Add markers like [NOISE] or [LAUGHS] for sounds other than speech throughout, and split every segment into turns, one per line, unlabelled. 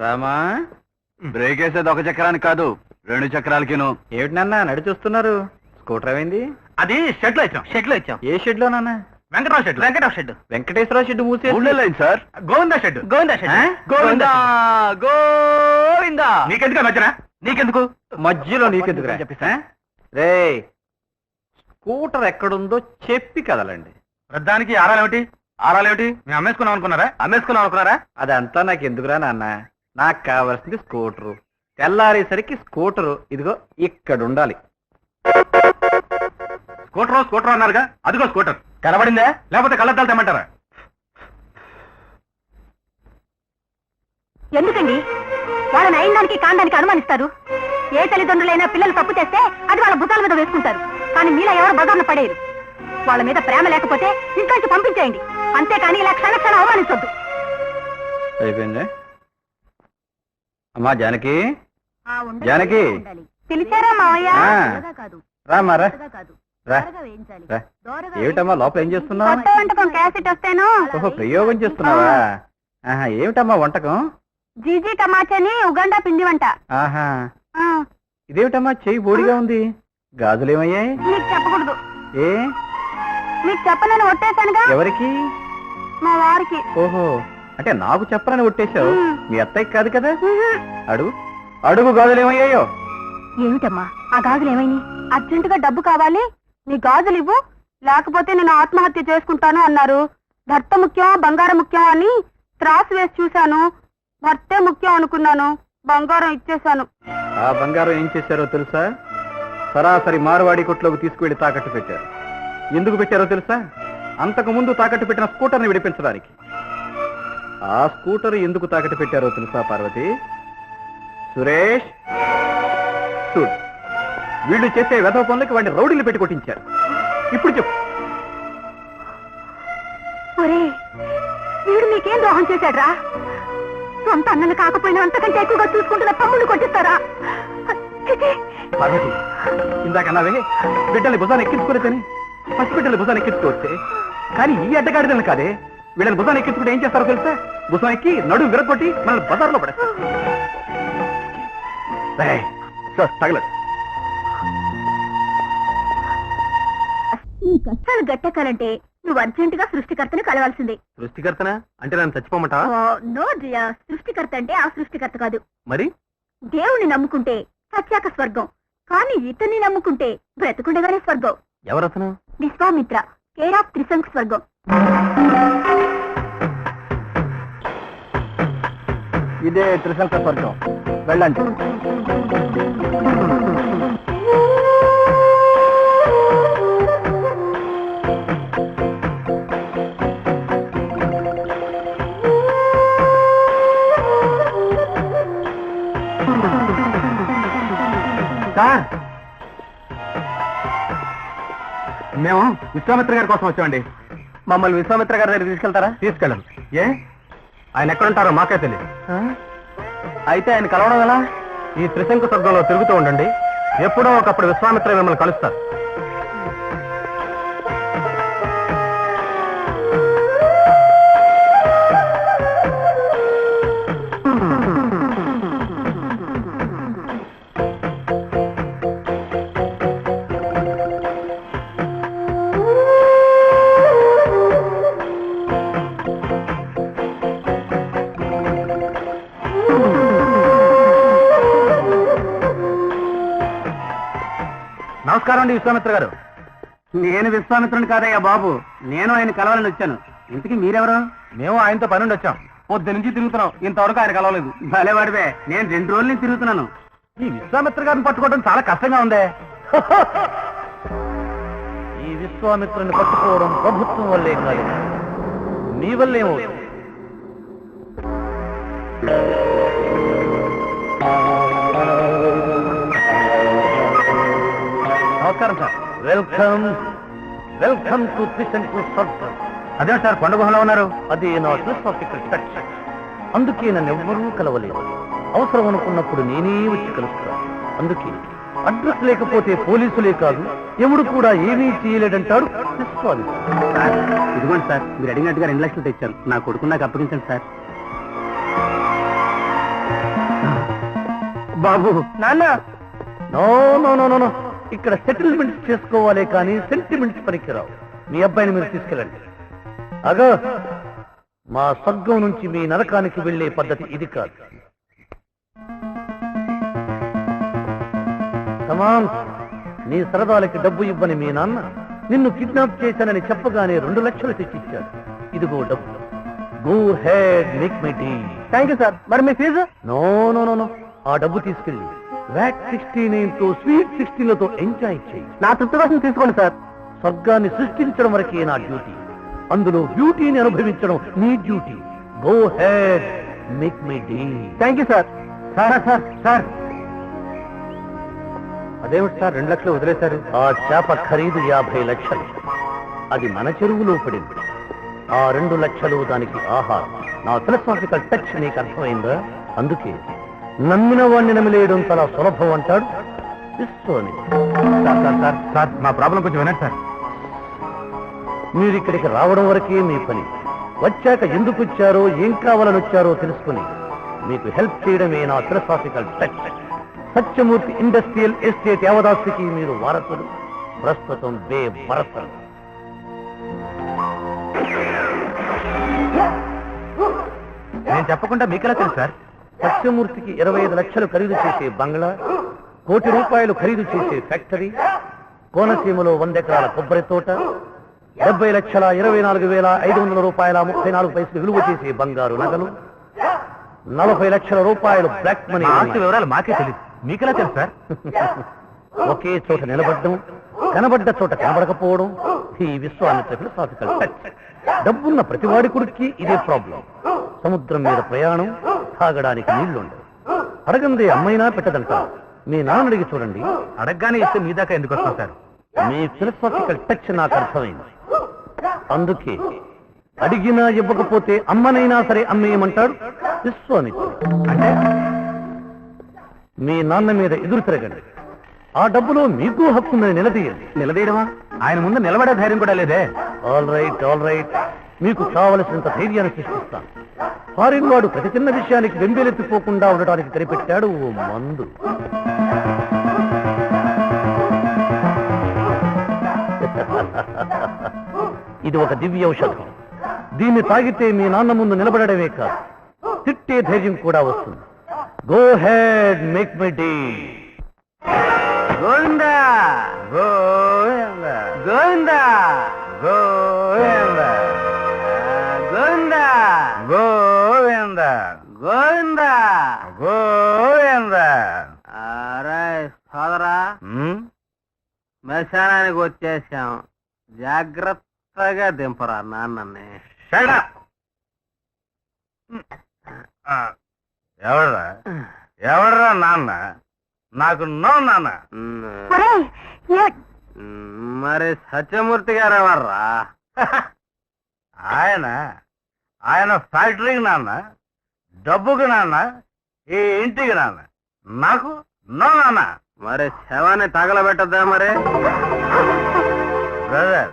Rama?
Break వేసేది ఒక చక్రానికి కాదు రెండు చక్రాలకిను.
ఏమిటి నాన్న నడి చూస్తున్నారు? స్కూటర్ అయింది
అది షెడ్లో ఇచ్చాం. షెడ్లో ఇచ్చాం.
ఏ షెడ్లో నాన్న?
Venkatarao shed Venkatarao shed
Venkateswara shed మూసేసి
sir? Govinda shed Govinda shed? Govinda Govinda. నీకెందుకు మధ్యన? నీకెందుకు?
మధ్యలో నీకెందుకు
చెప్పిస్తా.
రే స్కూటర్ ఎక్కడుందో చెప్పి కదలండి.
వృద్ధానికి ఆరాలేమిటి? ఆరాలేమిటి? మేము అమ్మేసుకున్నాం అనుకున్నారా అమ్మేసుకున్నాం అనుకున్నారా
అదంతా నాకు ఎందుకురా నాన్న? నాకు కావాల్సింది స్కూటరు. తెల్లారేసరికి స్కూటరు. ఇదిగో ఇక్కడ ఉండాలి
స్కూటర్ స్కూటర్ అన్నారుగా. అదిగో స్కూటర్. కనబడిందే? లేకపోతే కళ్ళద్దాలు తెమ్మంటారా?
ఎందుకండి? వాళ్ళని అయిన దానికి కాండానికి అనుమానిస్తారు. ఏ తల్లిదండ్రులైనా పిల్లలు తప్పు చేస్తే అది వాళ్ళ భుజాల మీద వేసుకుంటారు. కానీ మీలా ఎవరు బజార్ను పడేరు వాళ్ళ మీద ప్రేమ లేకపోతే ఇంట్లోంచి పంపించేయండి. అంతేకాని ఇలా క్షణ క్షణం అవమానించొద్దు.
అయిపోయింది? అమ్మా జానకి. జానకి.
పిలిచారా మావయ్య?
ఆ.
త్వరగా కాదు,
రామా రా.
త్వరగా కాదు.
రా.
త్వరగా వేయించాలి.
రా.
దోరగా
ఏమిటమ్మా లోపల ఏం చేస్తున్నావు? ప్రయోగం చేస్తున్నావా? ఆహా ఏమిటమ్మా వంటకం?
జీజీ టమాచని ఉగండా పిండి వంట.
ఆహా. ఇదేమిటమ్మా చెయ్యి బోడిగా ఉంది? గాజులేమయ్యాయి
మీకు చెప్పకూడదు.
ఏ?
మీకు చెప్పనని ఒట్టేశానుగా?
ఎవరికి?
మా వారికి.
ఓహో. అంటే నాకు చెప్పరని ఒట్టేశావు?
మ్.
అత్తయ్య కాదు కదా? అడుగు అడుగు గాజులేమయ్యాయో
ఏమిటమ్మా? ఆ గాజులు ఏమైంది అర్జెంటుగా డబ్బు కావాలి? నీ గాజులు ఇవ్వు? లేకపోతే నేను ఆత్మహత్య చేసుకుంటాను అన్నారు. భర్త ముఖ్యం బంగారం ముఖ్యం అని త్రాసు వేసి చూశాను. భర్తే ముఖ్యం అనుకున్నాను. బంగారం ఇచ్చేశాను.
ఆ బంగారం ఏం చేశారో తెలుసా? సరాసరి మారువాడి కొట్లోకి తీసుకువెళ్ళి తాకట్టు పెట్టారు. ఎందుకు పెట్టారో తెలుసా? అంతకు ముందు తాకట్టు పెట్టిన స్కూటర్ని విడిపించడానికి. ఆ స్కూటర్ ఎందుకు తాకట్టు పెట్టారో తెలుసా పార్వతి? సురేష్! చూడు వీళ్ళు చేసే వెధవ పనులకి వాడిని రౌడీలు పెట్టి కొట్టించారు. ఇప్పుడు చెప్పు.
ఒరే వీడు నీకేం ద్రోహం చేశాడ్రా? సొంత అన్నలు కాకపోయినా అంతకంటే ఎక్కువగా చూసుకుంటున్న తమ్ముళ్ళు కొట్టిస్తారా!
పార్వతి ఇందాక అన్నావే బిడ్డల్ని భుజాన్ని ఎక్కించుకోలేదని పసిబిడ్డలు భుజాన్ని ఎక్కించుకోవచ్చే. కానీ ఈ అడ్డగాడిదలను కాదే. వీళ్ళని భుజాన్ని ఎక్కించుకుంటే ఏం చేస్తారో తెలుసా? భుజం ఎక్కి నడుము విరగొట్టి మనల్ని బజార్లో పడేస్తారు. రేయ్, సార్, తగలదు
నీ కష్టాలు గట్టెక్కాలంటే నువ్వు అర్జెంటుగా సృష్టికర్తని కలవాల్సిందే.
సృష్టికర్తన? అంటే నన్ను చచ్చిపోమంటావా?
ఓ, నో సృష్టికర్త అంటే ఆ సృష్టికర్త కాదు.
మరి?
దేవుణ్ణి నమ్ముకుంటే సత్యాక స్వర్గం కానీ ఇతన్ని నమ్ముకుంటే బ్రతుకుండగానే స్వర్గం.
ఎవరతను?
విశ్వామిత్ర కేర్ ఆఫ్ త్రిశంక్ స్వర్గం.
ఇదే త్రిశంక స్వర్గం. వెళ్ళండి.
సార్! మేము విశ్వామిత్ర గారి కోసం వచ్చామండి.
మమ్మల్ని విశ్వామిత్ర గారి దగ్గర తీసుకెళ్తారా?
తీసుకెళ్ళండి. ఏ? ఆయన ఎక్కడుంటారో మాకే తెలియదు
అయితే ఆయన కలవడం ఎలా?
ఈ త్రిశంకు స్వర్గంలో తిరుగుతూ ఉండండి. ఎప్పుడో ఒకప్పుడు విశ్వామిత్ర మిమ్మల్ని కలుస్తారు. నమస్కారం అండి విశ్వామిత్ర గారు.
నేను విశ్వామిత్రుని కాదయ్యా బాబు. నేను ఆయన కలవాలని వచ్చాను. ఇంతకీ మీరెవరు?
మేము ఆయనతో పని వచ్చాం. పొద్దు నుంచి తిరుగుతున్నాం. ఇంతవరకు ఆయన కలవలేదు.
భలేవాడివే నేను రెండు రోజుల నుంచి తిరుగుతున్నాను.
ఈ విశ్వామిత్ర గారిని పట్టుకోవడం చాలా కష్టంగా ఉందే. [LAUGHS] ఈ విశ్వామిత్రుని పట్టుకోవడం ప్రభుత్వం వల్లే కాదు నీ వల్లేమో వెల్కమ్ వెల్కమ్ టు త్రిశంకు స్వర్గం అదే సార్ కొండ గుహలో ఉన్నారు? అది నా ఫిలాసఫికల్ టచ్ అందుకే నన్ను ఎవ్వరూ కలవలేదు. అవసరం అనుకున్నప్పుడు నేనే వచ్చి కలుస్తాను అందుకే అడ్రస్ లేకపోతే పోలీసులే కాదు ఎవడు కూడా ఏమీ చేయలేడంటాడు
ఇదిగోండి సార్ మీరు అడిగినట్టుగా రెండు లక్షలు తెచ్చాను నా కొడుకు నాకు అప్పగించండి సార్.
బాబు.
నాన్న! No no no no no. ఇక్కడ సెటిల్మెంట్స్ చేసుకోవాలి కానీ సెంటిమెంట్స్ పనికిరావు. మీ అబ్బాయిని మీరు తీసుకెళ్ళండి. అగో మా స్వర్గం నుంచి మీ నరకానికి వెళ్ళే పద్ధతి ఇది కాదు. సమాన్ నీ సరదాలకి డబ్బు ఇవ్వని మీ నాన్న నిన్ను కిడ్నాప్ చేశానని చెప్పగానే రెండు లక్షలు తెచ్చిచ్చాడు. ఇదిగో డబ్బు. Go ahead make my day
thank you sir మరి మీ fees
no no no no ఆ డబ్బు తీసుకెళ్ళి వ్యాట్ సిక్స్టీన్తో స్వీట్ సిక్స్టీన్లతో ఎంజాయ్ చేయి.
నా తృప్తి కోసం తీసుకోండి సార్.
స్వర్గాన్ని సృష్టించడం వరకే నా డ్యూటీ. అందులో బ్యూటీని అనుభవించడం నీ duty. Go ahead make my day
thank you sir sir sir sir.
అదేమిటి సార్? రెండు లక్షలు వదిలేశారు? ఆ చేప ఖరీదు యాభై లక్షలు. అది మన చెరువులో పడింది. ఆ రెండు లక్షలు దానికి ఆహారం. నా ఫిలసాఫికల్ టచ్ నీకు అర్థమైందా? అందుకే నమ్మిన వాణ్ణి నమిలేయడం చాలా సులభం అంటాడు.
సార్ సార్ సార్ మా ప్రాబ్లం కొంచెం వినండి సార్.
మీరు ఇక్కడికి రావడం వరకే మీ పని. వచ్చాక ఎందుకు వచ్చారో ఏం కావాలని వచ్చారో తెలుసుకుని మీకు హెల్ప్ చేయడమే నా philosophical touch. Satyamurthy industrial estate యావదాస్తికి మీరు వారసులు. ప్రస్తుతం బే వరసలు.
నేను చెప్పకుండా మీకెలా తెలుసు సార్?
సత్యమూర్తికి ఇరవై ఐదు లక్షలు ఖరీదు చేసే బంగ్లా కోటి రూపాయలు ఖరీదు చేసే ఫ్యాక్టరీ కోనసీమలో వంద ఎకరాల కొబ్బరి తోట డెబ్బై లక్షల ఇరవై నాలుగు వేల ఐదు వందల రూపాయల ముప్పై నాలుగు పైసలు విలువ చేసే బంగారు నగలు నలభై లక్షల రూపాయలు బ్లాక్ మనీ
ఆస్తి వివరాలు మాకే తెలియదు మీకెలా తెలుసు సార్?
ఒకే చోట నిలబడ్డం కనబడ్డ చోట కనబడకపోవడం ఈ విశ్వామిత్ర ఫిలసాఫికల్ టచ్ డబ్బున్న ప్రతివాడి కొడుక్కి ఇదే ప్రాబ్లం. సముద్రం మీద ప్రయాణం తాగడానికి నీళ్ళుండవు అడగందే అమ్మైనా పెట్టదంట. మీ నాన్న అడిగి చూడండి.
అడగగానే ఇస్తే మీ దాకా ఎందుకు వస్తాం సార్?
మీ ఫిలసాఫికల్ టచ్ నాకు అర్థమైంది. అందుకే అడిగినా ఇవ్వకపోతే అమ్మనైనా సరే అమ్మేయమంటాడు విశ్వామిత్రుడు.
అంటే
మీ నాన్న మీద ఎదురు తిరగండి. ఆ డబ్బులో మీకు హక్కుందని నిలదీయండి.
నిలదీయడమా? ఆయన ముందు నిలబడే ధైర్యం కూడా లేదే.
ఆల్ రైట్ ఆల్ రైట్ మీకు కావలసినంత ధైర్యాన్ని సృష్టిస్తాను. ఫారిన్ వాడు ప్రతి చిన్న విషయానికి వెంబెలెత్తిపోకుండా ఉండటానికి కనిపెట్టాడు ఓ మందు. ఇది ఒక దివ్య ఔషధం దీన్ని తాగితే మీ నాన్న ముందు నిలబడమే కాదు. తిట్టే ధైర్యం కూడా వస్తుంది. Go ahead make my day
Govinda! Govinda! Govinda Govinda! Govinda Govinda Govinda Govinda. సోదరా శ్మశానానికి వచ్చేసాం. జాగ్రత్తగా దింపరా నాన్నని. ఎవడరా? ఎవడరా నాన్న? నాకు నో నాన్న. మరి సత్యమూర్తి గారు ఎవర్రా [LAUGHS] ఆయన ఆయన ఫ్యాక్టరీకి నాన్న. డబ్బుకి నాన్న ఈ ఇంటికి నాన్న. నాకు నో నాన్న. మరి శవాన్ని తగలబెట్టద్దా మరి? బ్రదర్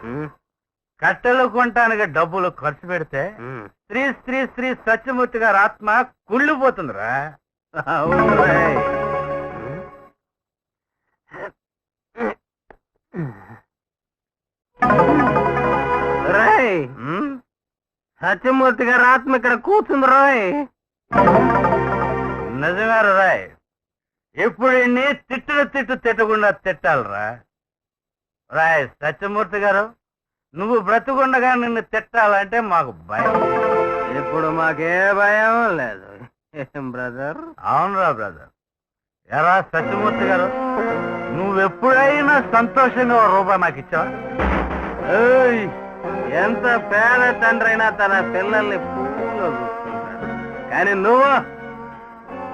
కట్టెలు కొనటానికి డబ్బులు ఖర్చు పెడితే స్త్రీ స్త్రీ స్త్రీ సత్యమూర్తి గారి ఆత్మ కుళ్ళిపోతుందిరా. సత్యమూర్తి గారి ఆత్మ ఇక్కడ కూర్చుంది రాయ్. నిజమేరు రాయ్? ఇప్పుడు ఇన్ని తిట్టుడు తిట్టు తిట్టకుండా తిట్టాలరా? రాయ్ సత్యమూర్తి గారు నువ్వు బ్రతుకుండగా నిన్ను తిట్టాలంటే మాకు భయం. ఇప్పుడు మాకే భయం లేదు. ఏం బ్రదర్? అవునరా బ్రదర్. ఎరా సత్యమూర్తి గారు నువ్వెప్పుడైనా సంతోషంగా ఓ రూపాయి మాకు ఇచ్చావా? ఎంత పేద తండ్రి అయినా తన పిల్లల్ని కానీ నువ్వు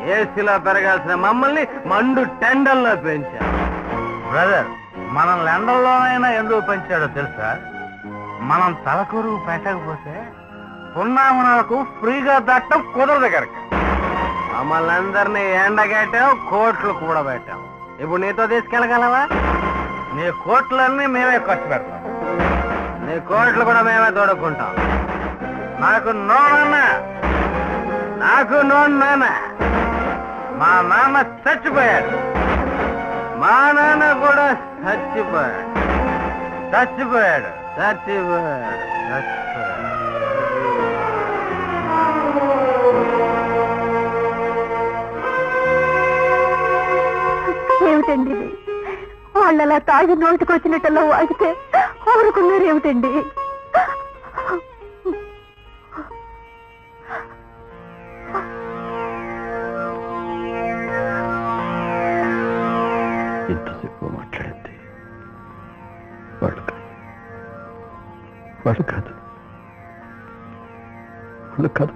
ఏసీలో పెరగాల్సిన మమ్మల్ని మండు టెండల్లో పెంచావు. బ్రదర్ మనల్ని ఎండల్లోనైనా ఎందుకు పెంచాడో తెలుసా? మనం తలకూరు పెట్టకపోతే పున్నామనకు ఫ్రీగా దట్టం కుదరదు కనుక. మమ్మల్ని అందరినీ ఎండగట్టాం కోట్లు కూడా పెట్టాం ఇప్పుడు నీతో తీసుకెళ్ళగలవా? నీ కోట్లన్నీ మేమే ఖర్చు పెడతాం. నీ కోట్లు కూడా మేమే తోడుకుంటాం. నాకు నోనన్న నాకు నోన్ నాన్న.
మా నాన్న చచ్చిపోయాడు. మా నాన్న కూడా చచ్చిపోయాడు. చచ్చిపోయాడు. చచ్చిపోయాడు. చచ్చిపోయాడు
ఏమిటండి వాళ్ళలా తాగి నోటికి వచ్చినట్టలా వాగితే ఊరుకున్నారు
వాళ్ళు కాదు వాళ్ళు కాదు